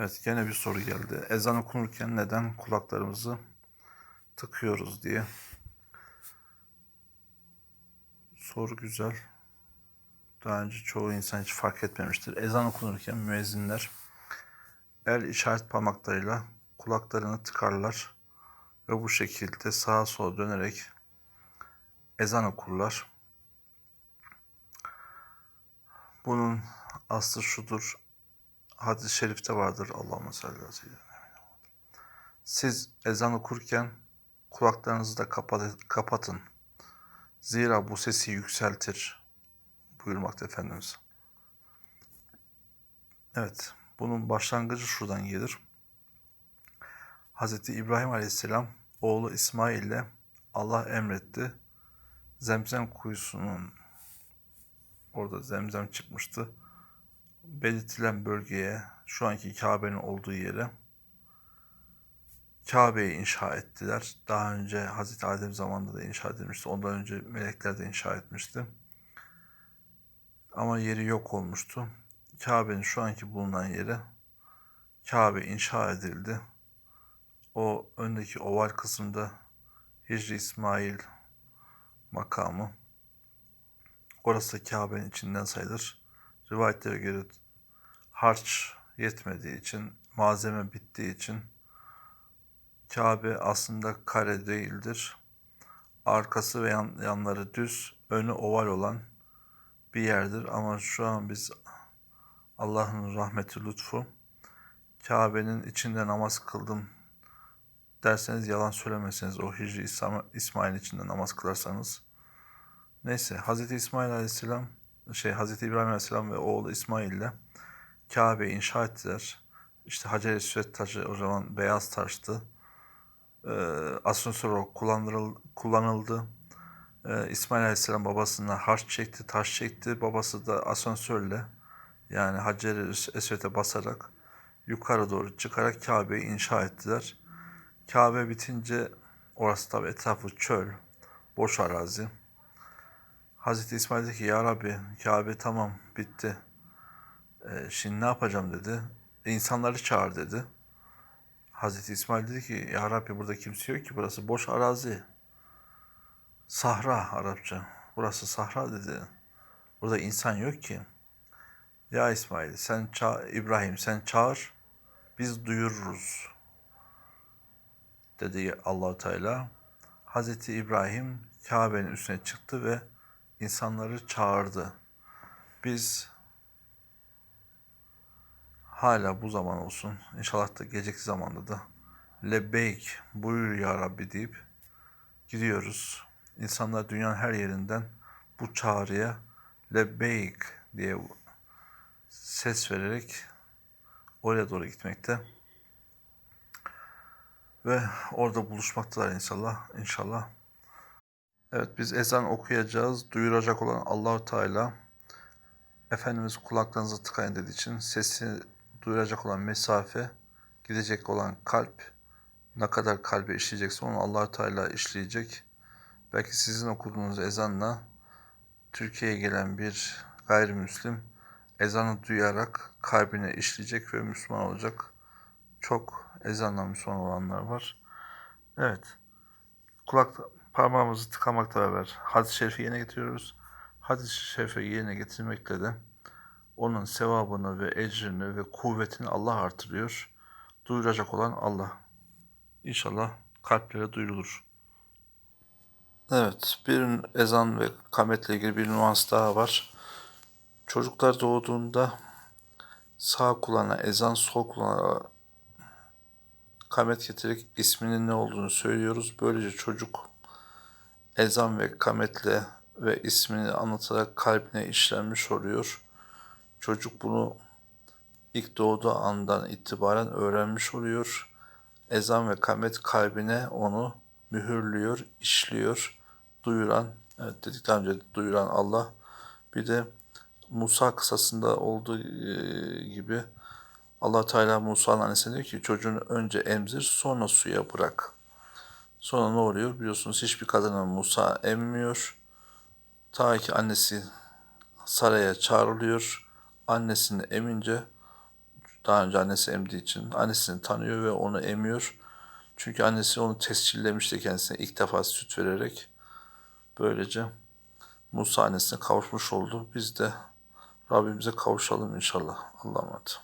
Evet gene bir soru geldi. Ezan okunurken neden kulaklarımızı tıkıyoruz diye. Soru güzel. Daha önce çoğu insan hiç fark etmemiştir. Ezan okunurken müezzinler el işaret parmaklarıyla kulaklarını tıkarlar ve bu şekilde sağa sola dönerek ezan okurlar. Bunun aslı şudur. Hadis-i şerifte vardır. Allahümme salli aleyhi ve. Siz ezan okurken kulaklarınızı da kapat- kapatın. Zira bu sesi yükseltir. Buyurmakta Efendimiz. Evet, bunun başlangıcı şuradan gelir. Hz. İbrahim Aleyhisselam oğlu İsmail ile Allah emretti. Zemzem kuyusunun orada zemzem çıkmıştı. Belirtilen bölgeye, şu anki Kabe'nin olduğu yere Kabe'yi inşa ettiler. Daha önce Hazreti Adem zamanında da inşa edilmişti. Ondan önce melekler de inşa etmişti. Ama yeri yok olmuştu. Kabe'nin şu anki bulunan yere Kabe inşa edildi. O öndeki oval kısımda Hicri İsmail makamı. Orası Kabe'nin içinden sayılır. Rivayetlere göre harç yetmediği için, malzeme bittiği için Kabe aslında kare değildir. Arkası ve yan, yanları düz, önü oval olan bir yerdir. Ama şu an biz Allah'ın rahmeti lütfu Kabe'nin içinde namaz kıldım derseniz yalan söylemeseniz o Hicri İsmail içinde namaz kılarsanız. Neyse Hazreti İsmail Aleyhisselam şey Hazreti İbrahim Aleyhisselam ve oğlu İsmail ile Kabe'yi inşa ettiler. İşte Hacer-i taşı o zaman beyaz taştı. Ee, asansör olarak kullanıldı. Ee, İsmail Aleyhisselam babasına harç çekti, taş çekti. Babası da asansörle yani Hacer-i Esved'e basarak yukarı doğru çıkarak Kabe'yi inşa ettiler. Kabe bitince orası tabi etrafı çöl, boş arazi. Hazreti İsmail dedi ki ya Rabbi Kabe tamam bitti. Ee, şimdi ne yapacağım dedi. E, insanları çağır dedi. Hazreti İsmail dedi ki ya Rabbi burada kimse yok ki burası boş arazi. Sahra Arapça. Burası sahra dedi. Burada insan yok ki. Ya İsmail sen ça İbrahim sen çağır biz duyururuz dedi Allahu Teala. Hazreti İbrahim Kabe'nin üstüne çıktı ve insanları çağırdı. Biz hala bu zaman olsun, inşallah da gelecek zamanda da lebbeyk buyur ya Rabbi deyip gidiyoruz. İnsanlar dünyanın her yerinden bu çağrıya lebbeyk diye ses vererek oraya doğru gitmekte. Ve orada buluşmaktalar inşallah. İnşallah. Evet biz ezan okuyacağız. Duyuracak olan Allahu Teala Efendimiz kulaklarınızı tıkayın dediği için sesi duyuracak olan mesafe, gidecek olan kalp ne kadar kalbe işleyecekse onu allah Teala işleyecek. Belki sizin okuduğunuz ezanla Türkiye'ye gelen bir gayrimüslim ezanı duyarak kalbine işleyecek ve Müslüman olacak. Çok ezanla Müslüman olanlar var. Evet. Kulak parmağımızı tıkamakla beraber hadis-i şerifi yerine getiriyoruz. Hadis-i şerifi yerine getirmekle de onun sevabını ve ecrini ve kuvvetini Allah artırıyor. Duyuracak olan Allah. İnşallah kalplere duyurulur. Evet, bir ezan ve kametle ilgili bir nüans daha var. Çocuklar doğduğunda sağ kulağına ezan, sol kulağına kamet getirerek isminin ne olduğunu söylüyoruz. Böylece çocuk ezan ve kametle ve ismini anlatarak kalbine işlenmiş oluyor. Çocuk bunu ilk doğduğu andan itibaren öğrenmiş oluyor. Ezan ve kamet kalbine onu mühürlüyor, işliyor, duyuran, evet dedik önce duyuran Allah. Bir de Musa kısasında olduğu gibi Allah Teala Musa'nın annesine diyor ki çocuğunu önce emzir sonra suya bırak. Sonra ne oluyor? Biliyorsunuz hiçbir kadının Musa emmiyor. Ta ki annesi saraya çağrılıyor. Annesini emince Daha önce annesi emdiği için annesini tanıyor ve onu emiyor. Çünkü annesi onu tescillemişti kendisine ilk defa süt vererek. Böylece Musa annesine kavuşmuş oldu. Biz de Rabbimize kavuşalım inşallah. Allah'a emanet.